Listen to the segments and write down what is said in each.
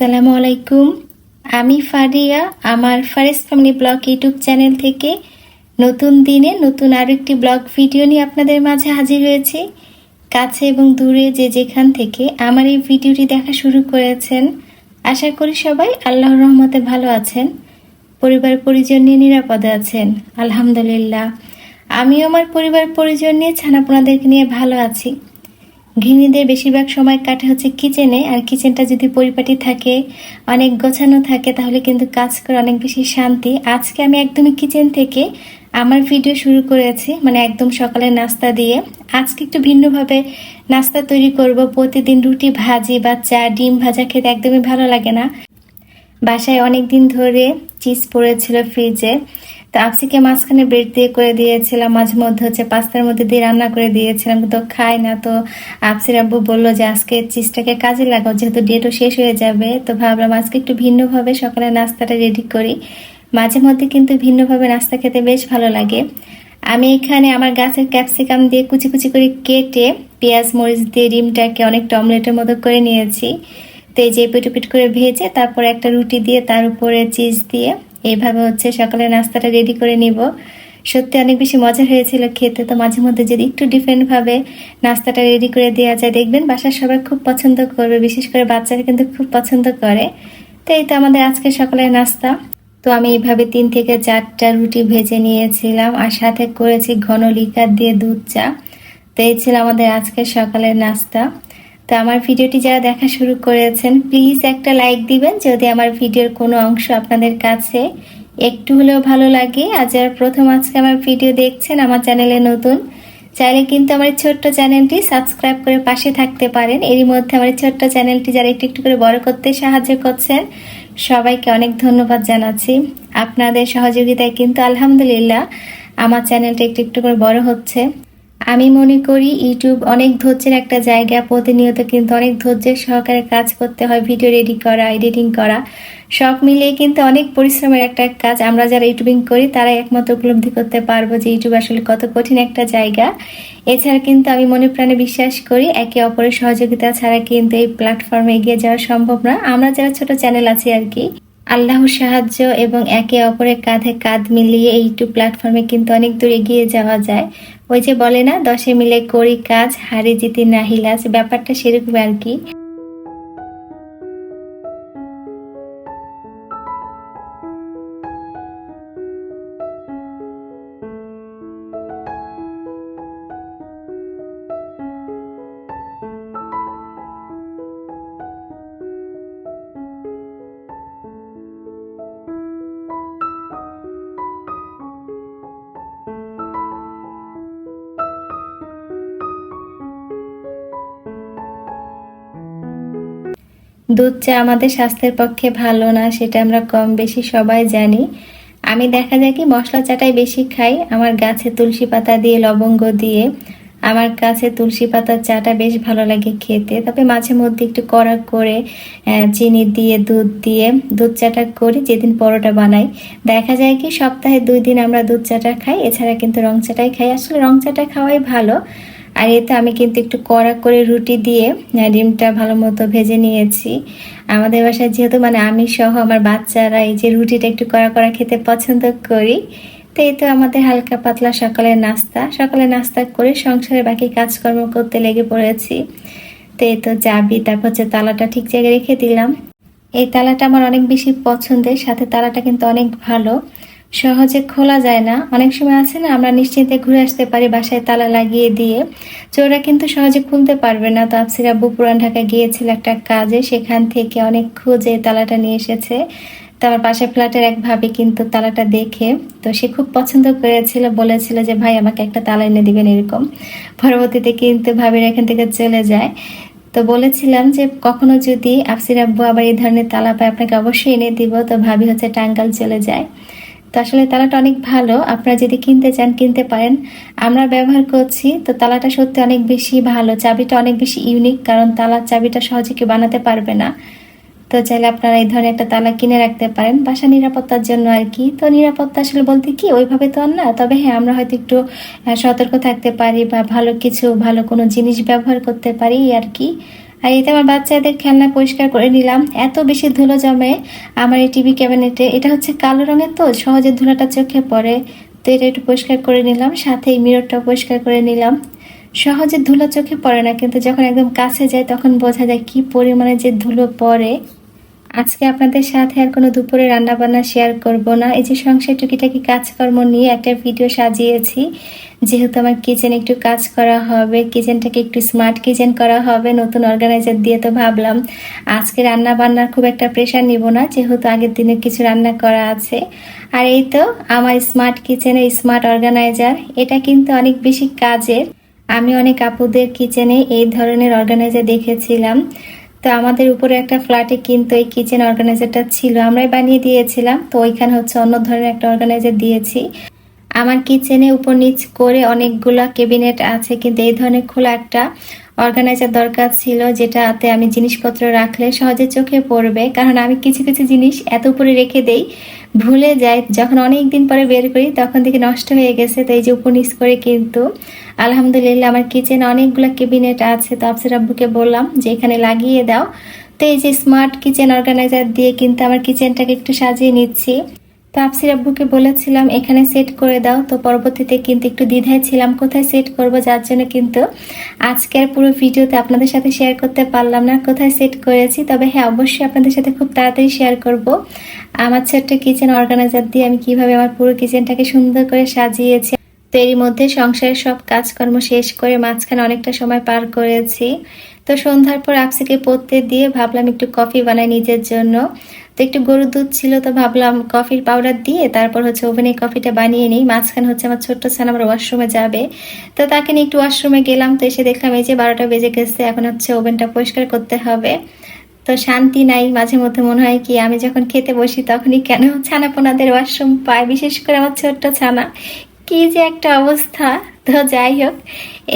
আসসালামু আলাইকুম। আমি ফারিয়া, আমার Fares family blog YouTube channel থেকে নতুন দিনে নতুন আরও একটি ব্লগ ভিডিও নিয়ে আপনাদের মাঝে হাজির হয়েছি। কাছে এবং দূরে যে যেখান থেকে আমার এই ভিডিওটি দেখা শুরু করেছেন, আশা করি সবাই আল্লাহর রহমতে ভালো আছেন, পরিবার পরিজন নিয়ে নিরাপদে আছেন, আলহামদুলিল্লাহ। আমি আমার পরিবার পরিজন নিয়ে ছানাপোনাদেরকে নিয়ে ভালো আছি। গৃহিণীদের বেশিরভাগ সময় কাটে হচ্ছে কিচেনে, আর কিচেনটা যদি পরিপাটি থাকে, অনেক গোছানো থাকে, তাহলে কিন্তু কাজ করে অনেক বেশি শান্তি। আজকে আমি একদমই কিচেন থেকে আমার ভিডিও শুরু করেছি মানে একদম সকালে নাস্তা দিয়ে। আজকে একটু ভিন্নভাবে নাস্তা তৈরি করব। প্রতিদিন রুটি ভাজি বা চা, ডিম ভাজা খেতে একদমই ভালো লাগে না। বাসায় অনেক দিন ধরে চিজ পড়েছিল ফ্রিজে। তো আপসিকে মাঝখানে ব্রেড দিয়ে করে দিয়েছিলাম, মাঝে মধ্যে হচ্ছে পাস্তার মধ্যে দিয়ে রান্না করে দিয়েছিলাম, কিন্তু খায় না। তো আপসির আব্বু বলল যে আজকে চিজটাকে কাজে লাগাও, যেহেতু ডেটও শেষ হয়ে যাবে, তো ভাবলাম আজকে একটু ভিন্নভাবে সকালে নাস্তাটা রেডি করি। মাঝে মধ্যে কিন্তু ভিন্নভাবে নাস্তা খেতে বেশ ভালো লাগে। আমি এখানে আমার গাছের ক্যাপসিকাম দিয়ে কুচি কুচি করে কেটে পেঁয়াজ, মরিচ দিয়ে ডিমটাকে অনেক টমলেটের মতো করে নিয়েছি। তো এই যে পিটু পিট করে ভেজে তারপরে একটা রুটি দিয়ে তার উপরে চিজ দিয়ে এইভাবে হচ্ছে সকালে নাস্তাটা রেডি করে নিব। সত্যি অনেক বেশি মজা হয়েছিল খেতে, তো মাঝে মধ্যে যদি একটু ডিফারেন্টভাবে নাস্তাটা রেডি করে দেওয়া যায়, দেখবেন বাসার সবাই খুব পছন্দ করবে, বিশেষ করে বাচ্চারা কিন্তু খুব পছন্দ করে। তো এই তো আমাদের আজকে সকালের নাস্তা। তো আমি এইভাবে তিন থেকে চারটা রুটি ভেজে নিয়েছিলাম আর সাথে করেছি ঘন লিকার দিয়ে দুধ চা। তো এই ছিল আমাদের আজকের সকালের নাস্তা। তো আমার ভিডিওটি যারা দেখা শুরু করেছেন প্লিজ একটা লাইক দিবেন। যদি আমার ভিডিওর কোনো অংশ আপনাদের কাছে একটু হলেও ভালো লাগে, আর যারা প্রথম আজকে আমার ভিডিও দেখছেন, আমার চ্যানেলে নতুন, চাইলে কিন্তু আমার ছোট্ট চ্যানেলটি সাবস্ক্রাইব করে পাশে থাকতে পারেন। এরই মধ্যে আমার ছোট্ট চ্যানেলটি যারা একটু একটু করে বড় করতে সাহায্য করছেন, সবাইকে অনেক ধন্যবাদ জানাচ্ছি। আপনাদের সহযোগিতায় কিন্তু আলহামদুলিল্লাহ আমার চ্যানেলটা একটু একটু করে বড় হচ্ছে। আমি মনে করি ইউটিউব অনেক ধৈর্যের একটা জায়গা। প্রতিনিয়ত কিন্তু অনেক ধৈর্যের সহকারে কাজ করতে হয় ভিডিও রেডি করা এডিটিং করা। সব মিলিয়ে কিন্তু অনেক পরিশ্রমের একটা কাজ। আমরা যারা ইউটিউবিং করি তারা একমাত্র উপলব্ধি করতে পারব যে ইউটিউব আসলে কত কঠিন একটা জায়গা। এছাড়া কিন্তু আমি মনে প্রাণে বিশ্বাস করি, একে অপরের সহযোগিতা ছাড়া কিন্তু এই প্ল্যাটফর্মে এগিয়ে যাওয়া সম্ভব না। আমরা যারা ছোট চ্যানেল আছি আর কি, আল্লাহর সাহায্য এবং একে অপরের কাঁধে কাঁধ মিলিয়ে এই ইউটিউব প্ল্যাটফর্মে কিন্তু অনেক দূর এগিয়ে যাওয়া যায়। ওই যে বলে না, দশে মিলে করি কাজ, হারি জিতি নাহিলাজ ব্যাপারটা সেরকম আর কি। দুধ চা আমাদের স্বাস্থ্যের পক্ষে ভালো না, সেটা আমরা কম বেশি সবাই জানি। আমি দেখা যায় কি মশলা চাটাই বেশি খাই, আমার গাছে তুলসী পাতা দিয়ে, লবঙ্গ দিয়ে। আমার কাছে তুলসী পাতার চাটা বেশ ভালো লাগে খেতে। তবে মাঝে মধ্যে একটু কড়া করে চিনি দিয়ে, দুধ দিয়ে দুধ চাটা করি, যেদিন পরোটা বানাই। দেখা যায় কি সপ্তাহে দুই দিন আমরা দুধ চাটা খাই, এছাড়া কিন্তু রং চাটাই খাই। আসলে রং চাটা খাওয়াই ভালো। আর এতে আমি কিন্তু একটু কড়া করে রুটি দিয়ে ডিমটা ভালো মতো ভেজে নিয়েছি। আমাদের বাসায় যেহেতু মানে আমি সহ আমার বাচ্চারা এই যে রুটিটা একটু কড়া কড়া খেতে পছন্দ করি, তো এই তো আমাদের হালকা পাতলা সকালের নাস্তা। সকালে নাস্তা করে সংসারের বাকি কাজকর্ম করতে লেগে পড়েছি। তো এই তো যাবি তারপর হচ্ছে তালাটা ঠিক জায়গায় রেখে দিলাম। এই তালাটা আমার অনেক বেশি পছন্দের, সাথে তালাটা কিন্তু অনেক ভালো। সহজে খোলা যায় না। অনেক সময় আছে না, আমরা নিশ্চিন্তে ঘুরে আসতে পারি, বাসায় তালা লাগিয়ে দিয়ে। চোরা কিন্তু সহজে খুলতে পারবে না। তো আপসির পুরান ঢাকা গিয়েছিল একটা কাজে, সেখান থেকে অনেক খুঁজে তালাটা নিয়ে এসেছে। তো আমার পাশে ফ্ল্যাটের এক ভাবি কিন্তু তালাটা দেখে, তো সে খুব পছন্দ করেছিল, বলেছিল যে, ভাই, আমাকে একটা তালা এনে দিবেন এরকম। পরবর্তীতে কিন্তু ভাবির এখান থেকে চলে যায়। তো বলেছিলাম যে, কখনো যদি আফসির আব্বু আবার এই ধরনের তালা পায়, আপনাকে অবশ্যই এনে দিব। তো ভাবি হচ্ছে টাঙ্গাল চলে যায়। তো আসলে তালাটা অনেক ভালো। আপনারা যদি কিনতে চান, কিনতে পারেন। আমরা ব্যবহার করছি, তো তালাটা সত্যি অনেক বেশি ভালো। চাবিটা অনেক বেশি ইউনিক কারণ তালার চাবিটা সহজে কেউ বানাতে পারবে না। তো চাইলে আপনারা এই ধরনের একটা তালা কিনে রাখতে পারেন। বাসা নিরাপত্তার জন্য আর কি। তো নিরাপত্তা আসলে বলতে কি, ওইভাবে তো আর না। তবে হ্যাঁ আমরা হয়তো একটু সতর্ক থাকতে পারি বা ভালো কিছু, ভালো কোনো জিনিস ব্যবহার করতে পারি আর কি। আর এতে আমার বাচ্চাদের খেলনা পরিষ্কার করে নিলাম। এত বেশি ধুলো জমে আমার এই টিভি ক্যাবিনেটে। এটা হচ্ছে কালো রঙের তো, সহজে ধুলাটা চোখে পড়ে। তো এটা একটু পরিষ্কার করে নিলাম, সাথে এই মিররটা পরিষ্কার করে নিলাম। সহজে ধুলো চোখে পড়ে না, কিন্তু যখন একদম কাছে যায়, তখন বোঝা যায় কি পরিমাণে যে ধুলো পড়ে। আজকে আপনাদের সাথে আর কোনো দুপুরে রান্না বান্না শেয়ার করব না। এই যে সংসার টুকিটাকি কাজকর্ম নিয়ে একটা ভিডিও সাজিয়েছি। যেহেতু আমার কিচেন একটু কাজ করা হবে কিচেনটাকে একটু স্মার্ট কিচেন করা হবে, নতুন অর্গানাইজার দিয়ে তো ভাবলাম। আজকে রান্না বান্নার খুব একটা প্রেশার নিব না, যেহেতু আগের দিনে কিছু রান্না করা আছে। আর এই তো আমার স্মার্ট কিচেনের স্মার্ট অর্গানাইজার এটা কিন্তু অনেক বেশি কাজের। আমি অনেক আপুদের কিচেনে এই ধরনের অর্গানাইজার দেখেছিলাম। তো আমাদের উপরে একটা ফ্ল্যাটে কিন্তু এই কিচেন অর্গানাইজারটা ছিল। আমরাই বানিয়ে দিয়েছিলাম। তো ওইখানে হচ্ছে অন্য ধরনের একটা অর্গানাইজার দিয়েছি। আমার কিচেনে উপর নিচ করে অনেকগুলা কেবিনেট আছে, কিন্তু এই ধরনের খোলা একটা অর্গানাইজার দরকার ছিল, যেটাতে আমি জিনিসপত্র রাখলে সহজে চোখে পড়বে। কারণ আমি কিছু কিছু জিনিস এত উপরে রেখে দেই, ভুলে যাই। যখন অনেক দিন পরে বের করি, তখন থেকে নষ্ট হয়ে গেছে, তো এই যে উপর নিচ করে কিন্তু আলহামদুলিল্লাহ আমার কিচেনে অনেকগুলো কেবিনেট আছে। তো আফসির আব্বুকে বললাম যে, এখানে লাগিয়ে দাও। তো এই যে স্মার্ট কিচেন অর্গানাইজার দিয়ে কিন্তু আমার কিচেনটাকে একটু সাজিয়ে নিচ্ছি। তো আফসির আব্বুকে বলেছিলাম, এখানে সেট করে দাও। তো পরবর্তীতে কিন্তু একটু দ্বিধায় ছিলাম, কোথায় সেট করব? যার জন্য কিন্তু আজকের পুরো ভিডিওতে আপনাদের সাথে শেয়ার করতে পারলাম না, কোথায় সেট করেছি। তবে হ্যাঁ অবশ্যই আপনাদের সাথে খুব তাড়াতাড়ি শেয়ার করব। আমার ছোট্ট কিচেন অর্গানাইজার দিয়ে আমি কীভাবে আমার পুরো কিচেনটাকে সুন্দর করে সাজিয়েছি। তো এরই মধ্যে সংসারের সব কাজকর্ম শেষ করে মাঝখানে অনেকটা সময় পার করেছি। তো সন্ধ্যার পর আপসিকে পড়তে দিয়ে ভাবলাম একটু কফি বানাই নিজের জন্য। তো একটু গরুর দুধ ছিল, তো ভাবলাম কফির পাউডার দিয়ে তারপর হচ্ছে ওভেনে কফিটা বানিয়ে নিই। মাঝখানে হচ্ছে আমার ছোট্ট ছানা আমার ওয়াশরুমে যাবে। তো তাকে নিয়ে একটু ওয়াশরুমে গেলাম, তো এসে দেখলাম এই যে বারোটা বেজে গেছে, এখন হচ্ছে ওভেনটা পরিষ্কার করতে হবে। তো শান্তি নাই, মাঝে মধ্যে মনে হয় কি আমি যখন খেতে বসি তখনই কেন ছানাপোনাদের ওয়াশরুম পায়, বিশেষ করে আমার ছোট্ট ছানা। কি যে একটা অবস্থা। তো যাই হোক,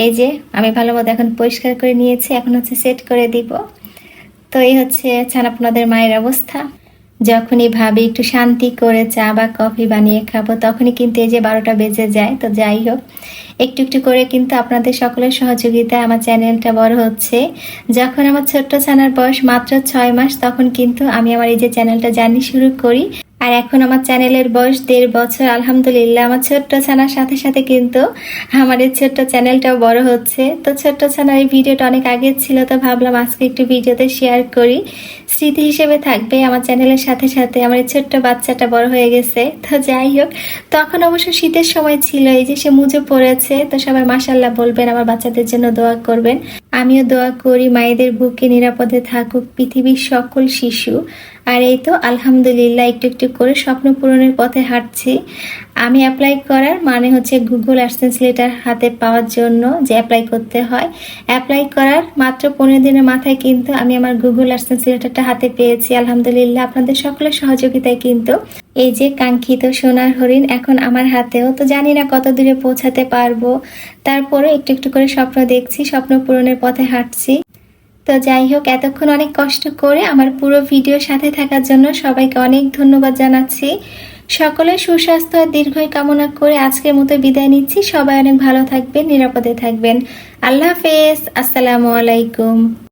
এই যে আমি ভালো মতো এখন পরিষ্কার করে নিয়েছি, এখন হচ্ছে সেট করে দিব। তো এই হচ্ছে ছানাপোনাদের মায়ের অবস্থা। যখনই ভাবি একটু শান্তি করে চা বা কফি বানিয়ে খাব, তখনই কিন্তু এই যে বারোটা বেজে যায়। তো যাই হোক, একটু একটু করে কিন্তু আপনাদের সকলের সহযোগিতায় আমার চ্যানেলটা বড় হচ্ছে। যখন আমার ছোট্ট ছানার বয়স মাত্র ছয় মাস, তখন কিন্তু আমি আমার এই যে চ্যানেলটা জার্নি শুরু করি আর এখন আমার চ্যানেলের বয়স দেড় বছর, আলহামদুলিল্লাহ। আমার ছোট্ট ছানার সাথে সাথে কিন্তু আমার এই ছোট্ট চ্যানেলটাও বড় হচ্ছে। তো ছোট্ট ছানার এই ভিডিওটা অনেক আগে ছিল, তো ভাবলাম আজকে একটু ভিডিওতে শেয়ার করি। স্মৃতি হিসেবে থাকবে আমার চ্যানেলের সাথে সাথে। আমার এই ছোট্ট বাচ্চাটা বড় হয়ে গেছে। তো যাই হোক, তখন অবশ্য শীতের সময় ছিল, এই যে সে মুজো পড়েছে। তো সবাই মাসাল্লাহ বলবেন, আমার বাচ্চাদের জন্য দোয়া করবেন। আমিও দোয়া করি মায়েদের বুকে নিরাপদে থাকুক পৃথিবীর সকল শিশু। আর এই তো আলহামদুলিল্লাহ, একটু একটু করে স্বপ্ন পূরণের পথে হাঁটছি। আমি অ্যাপ্লাই করার মানে হচ্ছে গুগল অ্যাডসেন্স লেটার হাতে পাওয়ার জন্য যে অ্যাপ্লাই করতে হয়। অ্যাপ্লাই করার মাত্র পনেরো দিনের মাথায় কিন্তু আমি আমার গুগল অ্যাডসেন্স লেটারটা হাতে পেয়েছি। আলহামদুলিল্লাহ, আপনাদের সকলের সহযোগিতায় কিন্তু। এই যে কাঙ্ক্ষিত সোনার হরিণ এখন আমার হাতেও, তো জানি না কত দূরে পৌঁছাতে পারব। তারপরে একটু একটু করে স্বপ্ন দেখছি, স্বপ্ন পূরণের পথে হাঁটছি। তো যাই হোক, এতক্ষণ অনেক কষ্ট করে আমার পুরো ভিডিওর সাথে থাকার জন্য সবাইকে অনেক ধন্যবাদ জানাচ্ছি। সকলের সুস্বাস্থ্য আর দীর্ঘই কামনা করে আজকের মতো বিদায় নিচ্ছি। সবাই অনেক ভালো থাকবেন, নিরাপদে থাকবেন। আল্লাহ হাফেজ, আসসালামু আলাইকুম।